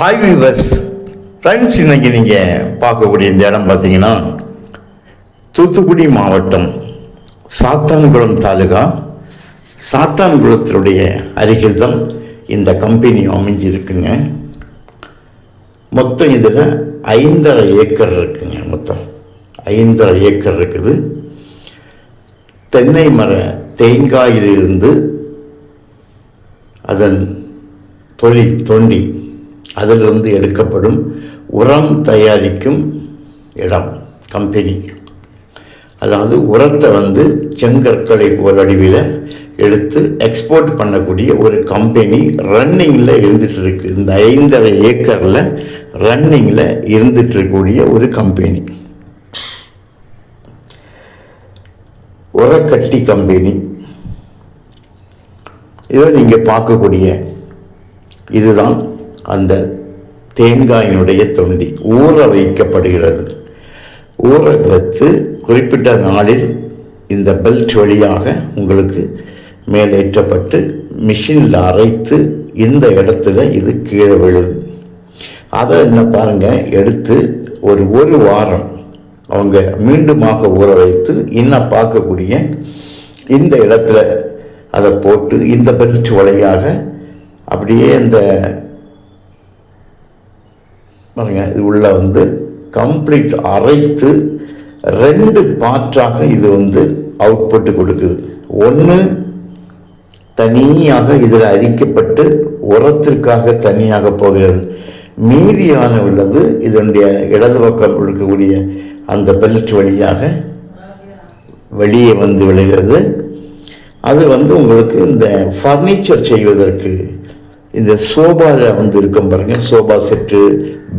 Hi viewers friends இன்னைக்கு நீங்கள் பார்க்கக்கூடிய இந்த இடம் பார்த்தீங்கன்னா தூத்துக்குடி மாவட்டம் சாத்தான்குளம் தாலுகா சாத்தான்குளத்தினுடைய அருகில் தான் இந்த கம்பெனி அமைஞ்சிருக்குங்க. மொத்தம் இதில் ஐந்தரை ஏக்கர் இருக்குங்க மொத்தம். ஐந்தரை ஏக்கர் இருக்குது. தென்னை மர தேங்காயிலிருந்து அதன் தொழில் தொண்டி அதிலிருந்து எடுக்கப்படும் உரம் தயாரிக்கும் இடம் கம்பெனி அதாவது உரத்தை வந்து செங்கற்களை போல் வடிவில் எடுத்து எக்ஸ்போர்ட் பண்ணக்கூடிய ஒரு கம்பெனி ரன்னிங்கில் இருந்துகிட்டு இருக்கு இந்த ஐந்தரை ஏக்கரில் ரன்னிங்கில் இருந்துகிட்டு இருக்கக்கூடிய ஒரு கம்பெனி உரக்கட்டி கம்பெனி இதை நீங்கள் பார்க்கக்கூடிய இதுதான் அந்த தேங்காயினுடைய தொண்டி. ஊற வைக்கப்படுகிறது. ஊற வைத்து குறிப்பிட்ட நாளில் இந்த பெல்ட் வழியாக உங்களுக்கு மேலேற்றப்பட்டு மிஷினில் அரைத்து இந்த இடத்துல இது கீழே விழுது. அதை என்ன பாருங்கள் எடுத்து ஒரு ஒரு வாரம் அவங்க மீண்டுமாக ஊற வைத்து இன்னும் பார்க்கக்கூடிய இந்த இடத்துல அதை போட்டு இந்த பெல்ட் வழியாக அப்படியே இந்த பாருங்கள் இது உள்ளே வந்து கம்ப்ளீட் அரைத்து ரெண்டு பார்ட்டாக இது வந்து அவுட்புட்டு கொடுக்குது. ஒன்று தனியாக இதில் அரிக்கப்பட்டு உரத்திற்காக தனியாக போகிறது. மீதியான உள்ளது இதனுடைய இடது பக்கம் இருக்கக்கூடிய அந்த பெல்ட் வழியாக வெளியே வந்து விளைகிறது அது வந்து உங்களுக்கு இந்த ஃபர்னிச்சர் செய்வதற்கு இந்த சோபாவில் வந்து இருக்கும் பாருங்க. சோபா செட்டு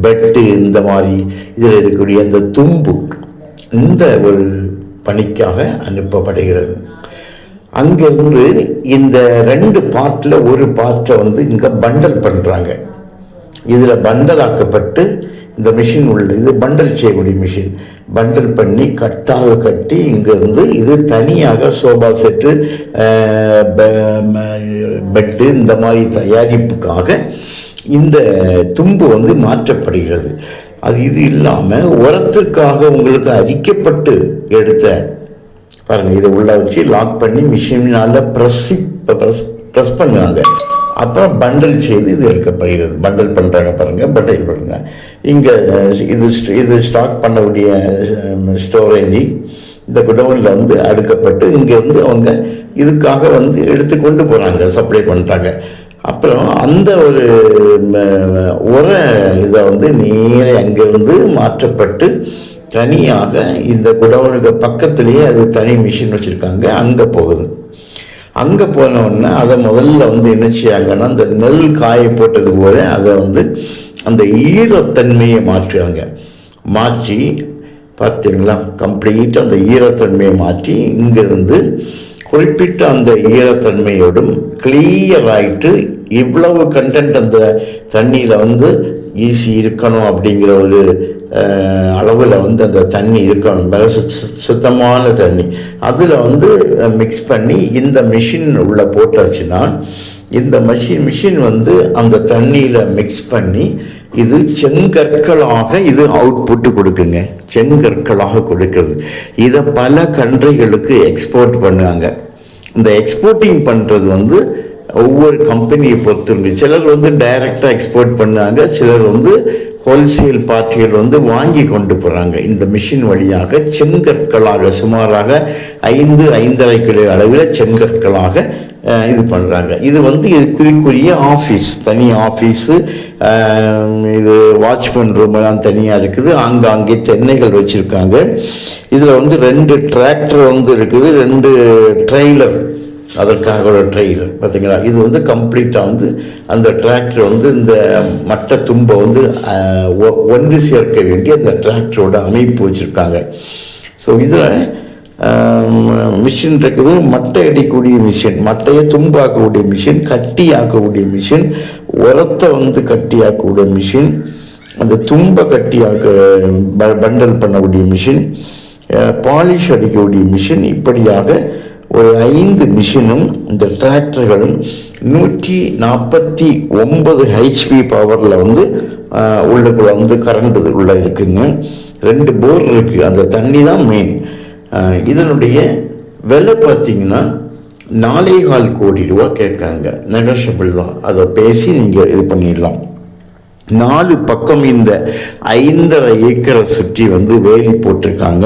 பெட்டு இந்த மாதிரி இதில் இருக்கக்கூடிய அந்த தும்பு இந்த ஒரு பணிக்காக அனுப்பப்படுகிறது. அங்கிருந்து இந்த ரெண்டு பார்ட்டில் ஒரு பார்ட்டை வந்து இங்கே பண்டல் பண்ணுறாங்க இதில் பண்டலாக்கப்பட்டு இந்த மிஷின் உள்ள இது பண்டல் செய்யக்கூடிய மிஷின் பண்டல் பண்ணி கட்டாக கட்டி இங்கேருந்து இது தனியாக சோபா செட்டு பெட்டு இந்த மாதிரி தயாரிப்புக்காக இந்த தும்பு வந்து மாற்றப்படுகிறது. அது இது இல்லாமல் உரத்திற்காக உங்களுக்கு அரிக்கப்பட்டு எடுத்த பாருங்கள் இதை உள்ள வச்சு லாக் பண்ணி மிஷினால் ப்ரெஸ்ஸி ப்ரெஸ் ப்ரெஸ் பண்ணுவாங்க. அப்புறம் பண்டில் செய்து இது எடுக்கப்படுகிறது. பண்டில் பண்ணுறாங்க பாருங்கள் பண்டில் பண்ணுங்கள் இங்கே இது இது ஸ்டாக் பண்ணக்கூடிய ஸ்டோரேஜி இந்த குடவுனில் வந்து அடுக்கப்பட்டு இங்கேருந்து அவங்க இதுக்காக வந்து எடுத்து கொண்டு போகிறாங்க சப்ளை பண்ணுறாங்க அப்புறம் அந்த ஒரு உர இதை வந்து நேரே அங்கேருந்து மாற்றப்பட்டு தனியாக இந்த குடவுனுக்கு பக்கத்துலேயே அது தனி மிஷின் வச்சுருக்காங்க அங்கே போகுது. அங்கே போனவுடனே அதை முதல்ல வந்து என்ன செய்யாங்கன்னா அந்த நெல் காய போட்டது போல அதை வந்து அந்த ஈரத்தன்மையை மாற்றுவாங்க. மாற்றி பார்த்தீங்களா? கம்ப்ளீட்டாக அந்த ஈரத்தன்மையை மாற்றி இங்கிருந்து குறிப்பிட்ட அந்த ஈரத்தன்மையோடும் கிளியர் ஆகிட்டு இவ்வளவு கண்டென்ட் அந்த தண்ணியில் வந்து ஈஸி இருக்கணும் அப்படிங்கிற ஒரு அளவில் வந்து அந்த தண்ணி இருக்கணும். மிக சுத்- சுத்தமான தண்ணி. அதில் வந்து மிக்ஸ் பண்ணி இந்த மிஷின் உள்ளே போட்டாச்சுன்னா இந்த மிஷின் மிஷின் வந்து அந்த தண்ணியில் மிக்ஸ் பண்ணி இது செங்கற்களாக இது அவுட்புட் கொடுக்குங்க. செங்கற்களாக கொடுக்குறது இதை பல கண்ட்ரிகளுக்கு எக்ஸ்போர்ட் பண்ணுவாங்க இந்த எக்ஸ்போர்ட்டிங் பண்ணுறது வந்து ஒவ்வொரு கம்பெனியை பொறுத்து சிலர் வந்து டைரெக்டாக எக்ஸ்போர்ட் பண்ணாங்க சிலர் வந்து ஹோல்சேல் பார்ட்டிகள் வந்து வாங்கி கொண்டு போகிறாங்க இந்த மிஷின் வழியாக செங்கற்களாக சுமாராக ஐந்து ஐந்தரை கிலோ அளவில் செங்கற்களாக இது பண்ணுறாங்க இது வந்து இது குறிக்குரிய ஆஃபீஸ் தனி ஆஃபீஸு இது வாட்ச்மேன் ரூம் எல்லாம் தனியாக இருக்குது. ஆங்காங்கே தென்னைகள் வச்சுருக்காங்க. இதில் வந்து ரெண்டு டிராக்டர் வந்து இருக்குது ரெண்டு ட்ரெய்லர் அதற்காக ஒரு ட்ரெயில் பார்த்தீங்களா? இது வந்து கம்ப்ளீட்டாக வந்து அந்த டிராக்டர் வந்து இந்த மட்ட தும்பை வந்து ஒ- ஒன்று சேர்க்க வேண்டிய அந்த டிராக்டரோட அமைப்பு வச்சுருக்காங்க. ஸோ இதில் மிஷின் இருக்குது. மட்டை அடிக்கக்கூடிய மிஷின் மட்டையை தும்பாக்கக்கூடிய மிஷின் கட்டி ஆக்கக்கூடிய மிஷின் உரத்தை வந்து கட்டி ஆக்கக்கூடிய மிஷின் அந்த தும்பை கட்டியாக்க ஆக்க பண்டல் பண்ணக்கூடிய மிஷின் பாலிஷ் அடிக்கக்கூடிய மிஷின் இப்படியாக ஒரு ஐந்து மிஷினும் இந்த டிராக்டர்களும் நூற்றி நாற்பத்தி ஒன்பது ஹெச்பி பவரில் வந்து உள்ளுக்குள்ள வந்து கரண்ட் உள்ள இருக்குங்க. ரெண்டு போர் இருக்குது அந்த தண்ணி தான் மெயின் இதனுடைய விலை பார்த்தீங்கன்னா நாலே கால் கோடி ரூபா கேட்காங்க. நெகஷபிள் தான். அதை பேசி நீங்கள் இது பண்ணிடலாம். நாலு பக்கம் இந்த ஐந்தரை ஏக்கரை சுற்றி வந்து வேலி போட்டிருக்காங்க.